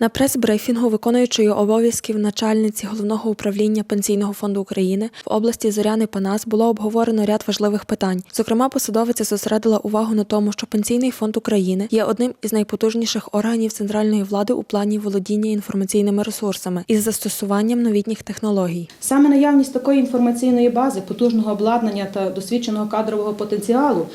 На прес-брифінгу виконуючої обов'язків начальниці головного управління Пенсійного фонду України в області Зоряни Панас було обговорено ряд важливих питань. Зокрема, посадовиця зосередила увагу на тому, що Пенсійний фонд України є одним із найпотужніших органів центральної влади у плані володіння інформаційними ресурсами із застосуванням новітніх технологій. Саме наявність такої інформаційної бази, потужного обладнання та досвідченого кадрового потенціалу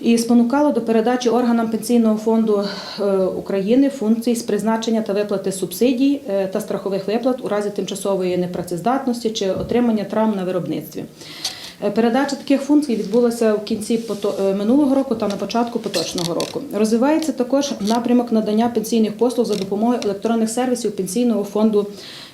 і спонукало до передачі органам Пенсійного фонду е, України функцій з призначення та виплати субсидій е, та страхових виплат у разі тимчасової непрацездатності чи отримання травм на виробництві. Е, Передача таких функцій відбулася в кінці е, минулого року та на початку поточного року. Розвивається також напрямок надання пенсійних послуг за допомогою електронних сервісів Пенсійного фонду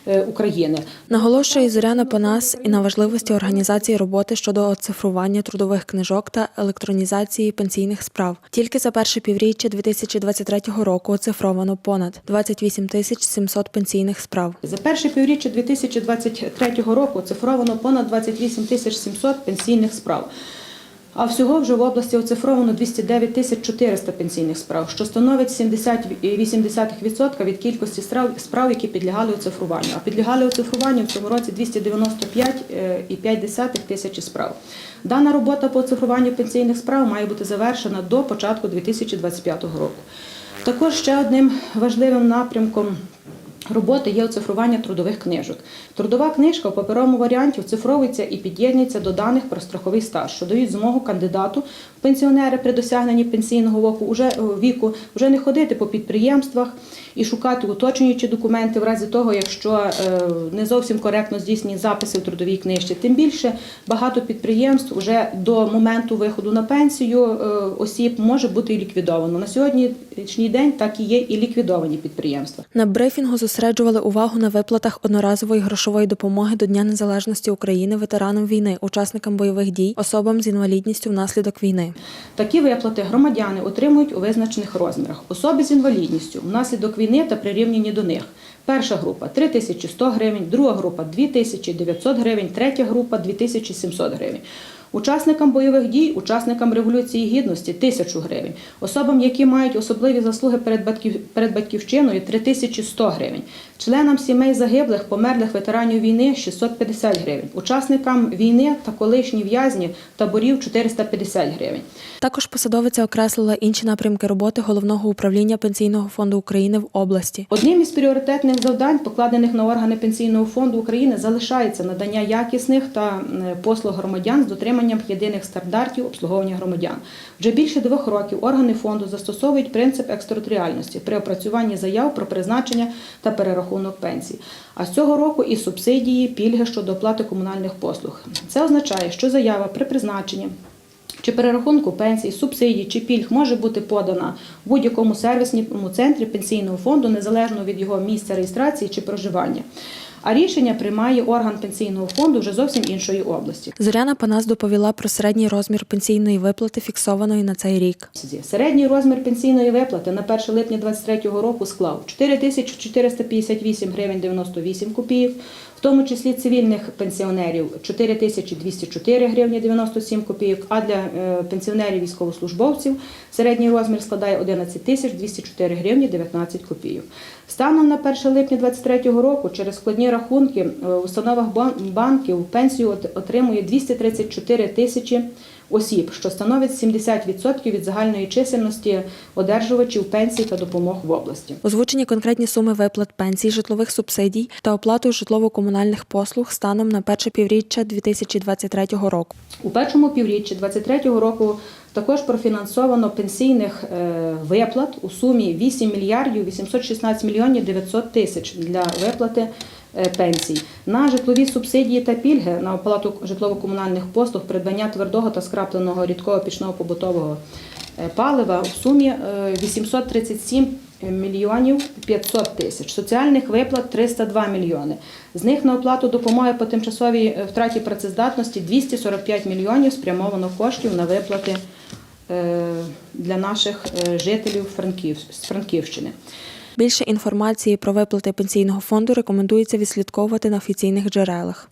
е, України. Наголошує Зоряна Панас і на важливості організації роботи щодо оцифрування трудових книжок та електронізації пенсійних справ. Тільки за перше півріччя 2023 року оцифровано понад 28 тисяч 700 пенсійних справ. За перше півріччя 2023 року оцифровано понад 28 тисяч 700 пенсійних справ. А всього вже в області оцифровано 209 тисяч 400 пенсійних справ, що становить 70,8% від кількості справ, які підлягали оцифруванню. А підлягали оцифруванню в цьому році 295,5 тисячі справ. Дана робота по оцифруванню пенсійних справ має бути завершена до початку 2025 року. Також ще одним важливим напрямком роботи є оцифрування трудових книжок. Трудова книжка в паперовому варіанті оцифровується і під'єднується до даних про страховий стаж, що дають змогу кандидату пенсіонери при досягненні пенсійного уже, віку вже не ходити по підприємствах і шукати уточнюючі документи в разі того, якщо е, не зовсім коректно здійснені записи в трудовій книжці. Тим більше багато підприємств вже до моменту виходу на пенсію е, осіб може бути ліквідовано. На сьогоднішній день так і є і ліквідовані підприємства. На брифінгу зосереджували увагу на виплатах одноразової грошової допомоги до Дня Незалежності України ветеранам війни, учасникам бойових дій, особам з інвалідністю внаслідок війни. Такі виплати громадяни отримують у визначених розмірах. Особи з інвалідністю внаслідок війни та прирівняні до них. Перша група 3100 гривень, друга група 2900 гривень, третя група 2700 гривень. Учасникам бойових дій, учасникам Революції Гідності 1000 гривень. Особам, які мають особливі заслуги перед, батьківщиною 3100 гривень. Членам сімей загиблих, померлих ветеранів війни 650 гривень. Учасникам війни та колишні в'язні таборів 450 гривень. Також посадовиця окреслила інші напрямки роботи головного управління Пенсійного фонду України в області. Одним із пріоритетних завдань, покладених на органи Пенсійного фонду України, залишається надання якісних та послуг громадян з дотриманням єдиних стандартів обслуговування громадян. Вже більше двох років органи фонду застосовують принцип екстериторіальності при опрацюванні заяв про призначення та перерахунок пенсій. А з цього року і субсидії, пільги щодо оплати комунальних послуг. Це означає, що заява при призначенні чи перерахунку пенсій, субсидій чи пільг може бути подана в будь-якому сервісному центрі пенсійного фонду незалежно від його місця реєстрації чи проживання. А рішення приймає орган пенсійного фонду вже зовсім іншої області. Зоряна Панас доповіла про середній розмір пенсійної виплати, фіксованої на цей рік. Середній розмір пенсійної виплати на 1 липня 2023 року склав 4458 гривень 98 копійок, в тому числі цивільних пенсіонерів 4204 гривні 97 копійок, а для е, пенсіонерів військовослужбовців середній розмір складає 11 204 гривні 19 копійок. Станом на 1 липня 2023 року через складні рахунки е, в установах бан- банків пенсію от- отримує 234 тисячі осіб, що становить 70% від загальної чисельності одержувачів пенсій та допомог в області. Озвучені конкретні суми виплат пенсій, житлових субсидій та оплату житлово-комунальних послуг станом на перше півріччя 2023 року. У першому півріччі 2023 року також профінансовано пенсійних е, виплат у сумі 8 мільярдів 816 мільйонів 900 тисяч для виплати пенсій. На житлові субсидії та пільги на оплату житлово-комунальних послуг, придбання твердого та скрапленого рідкого пічного побутового е, палива в сумі е, 837 мільйонів 500 тисяч. Соціальних виплат 302 мільйони. З них на оплату допомоги по тимчасовій е, втраті працездатності 245 мільйонів спрямовано коштів на виплати е, для наших е, жителів з Франківщини. Більше інформації про виплати пенсійного фонду рекомендується відслідковувати на офіційних джерелах.